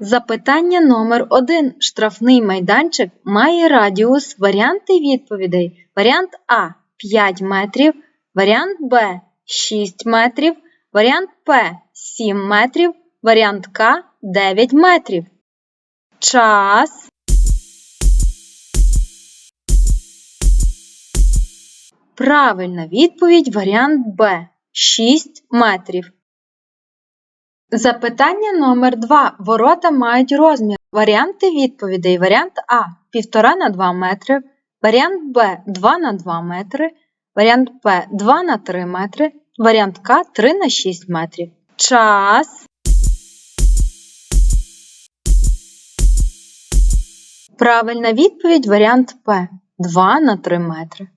Запитання номер 1. Штрафний майданчик має радіус. Варіанти відповідей. Варіант А 5 метрів, варіант Б 6 метрів, варіант П 7 метрів, варіант К 9 метрів. Час. Правильна відповідь варіант Б 6 метрів. Запитання номер 2. Ворота мають розмір. Варіанти відповідей. Варіант А 1,5 на 2 метри, варіант Б 2 на 2 метри, варіант П 2 на 3 метри, варіант К 3 на 6 метрів. Час. Правильна відповідь варіант П 2 на 3 метри.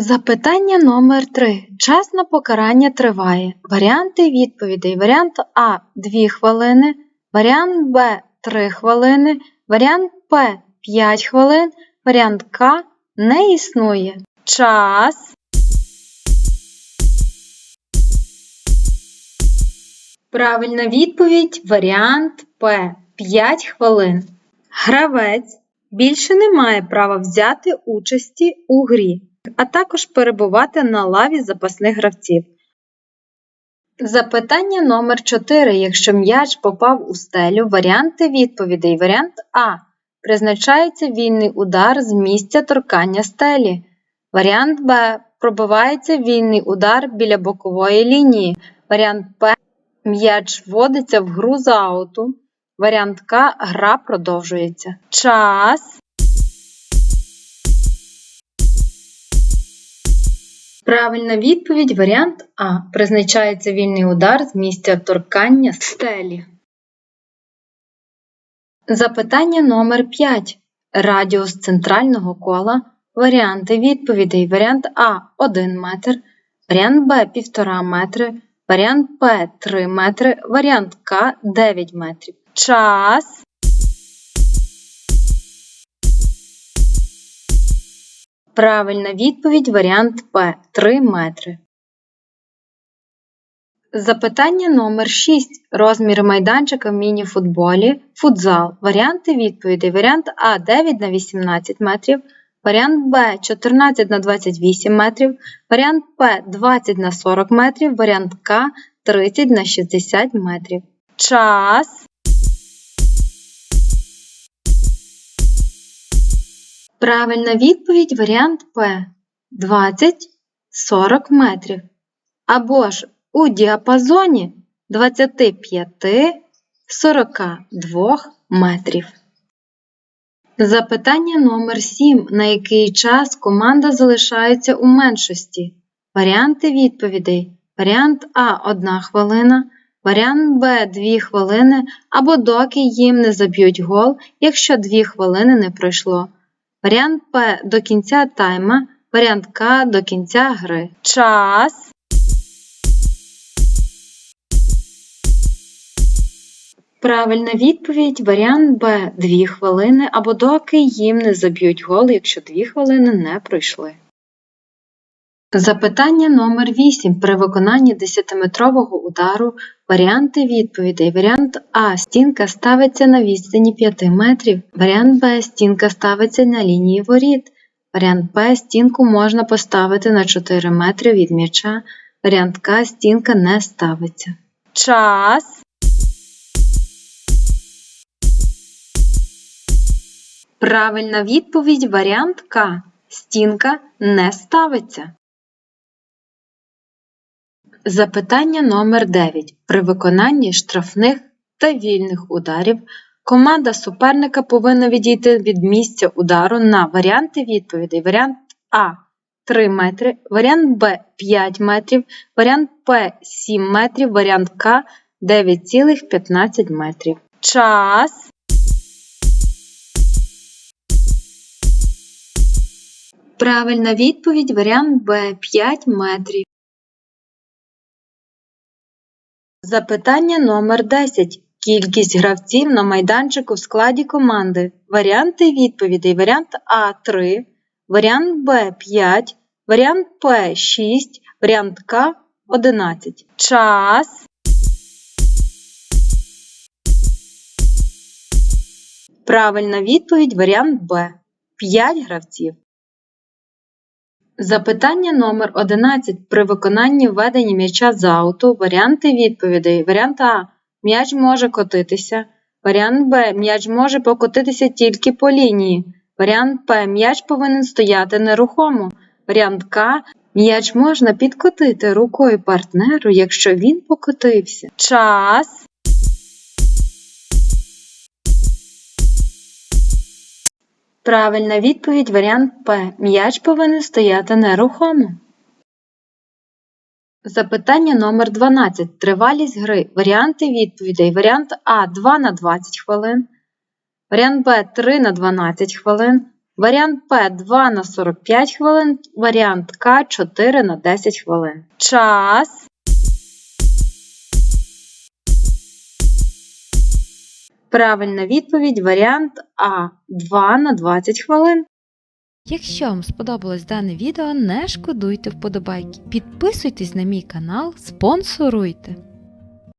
Запитання номер 3. Час на покарання триває. Варіанти відповідей. Варіант А 2 хвилини, варіант Б 3 хвилини, варіант П 5 хвилин, варіант К не існує. Час. Правильна відповідь варіант П 5 хвилин. Гравець більше не має права взяти участі у грі а також перебувати на лаві запасних гравців. Запитання номер 4. Якщо м'яч попав у стелю, варіанти відповідей. Варіант А. Призначається вільний удар з місця торкання стелі. Варіант Б. Пробивається вільний удар біля бокової лінії. Варіант П. М'яч вводиться в гру за ауту. Варіант К. Гра продовжується. Час. Правильна відповідь варіант А. Призначається вільний удар з місця торкання стелі. Запитання номер 5. Радіус центрального кола. Варіанти відповідей. Варіант А 1 метр, варіант Б 1,5 метри, варіант П 3 метри, варіант К 9 метрів. Час. Правильна відповідь варіант П 3 метри. Запитання номер 6. Розмір майданчика в міні-футболі. Футзал. Варіанти відповідей. Варіант А 9 на 18 метрів. Варіант Б 14 на 28 метрів. Варіант П 20 на 40 метрів. Варіант К 30 на 60 метрів. Час. Правильна відповідь варіант П 20-40 метрів. Або ж у діапазоні 25-42 метрів. Запитання номер 7. На який час команда залишається у меншості? Варіанти відповідей. Варіант А 1 хвилина, варіант Б 2 хвилини, або доки їм не заб'ють гол, якщо 2 хвилини не пройшло. Варіант П до кінця тайма, варіант К до кінця гри. Час. Правильна відповідь варіант Б 2 хвилини або доки їм не заб'ють гол, якщо 2 хвилини не пройшли. Запитання номер 8. При виконанні 10-метрового удару варіанти відповідей. Варіант А. Стінка ставиться на відстані 5 метрів. Варіант Б. Стінка ставиться на лінії воріт. Варіант П. Стінку можна поставити на 4 метри від м'яча. Варіант К. Стінка не ставиться. Час. Правильна відповідь варіант К. Стінка не ставиться. Запитання номер 9. При виконанні штрафних та вільних ударів команда суперника повинна відійти від місця удару на варіанти відповідей. Варіант А 3 метри, варіант Б 5 метрів, варіант П 7 метрів, варіант К 9,15 метрів. Час. Правильна відповідь варіант Б 5 метрів. Запитання номер 10. Кількість гравців на майданчику в складі команди. Варіанти відповідей. Варіант А 3, варіант Б 5, варіант П 6, варіант К 11. Час. Правильна відповідь варіант Б. 5 гравців. Запитання номер 11. При виконанні введення м'яча з ауту. Варіанти відповідей. Варіант А. М'яч може котитися. Варіант Б. М'яч може покотитися тільки по лінії. Варіант П. М'яч повинен стояти нерухомо. Варіант К. М'яч можна підкотити рукою партнеру, якщо він покотився. Час. Правильна відповідь варіант П. М'яч повинен стояти нерухомо. Запитання номер 12. Тривалість гри. Варіанти відповідей. Варіант А 2 на 20 хвилин. Варіант Б 3 на 12 хвилин. Варіант П 2 на 45 хвилин. Варіант К 4 на 10 хвилин. Час. Правильна відповідь варіант А 2 на 20 хвилин. Якщо вам сподобалось дане відео, не шкодуйте вподобайки. Підписуйтесь на мій канал, спонсоруйте.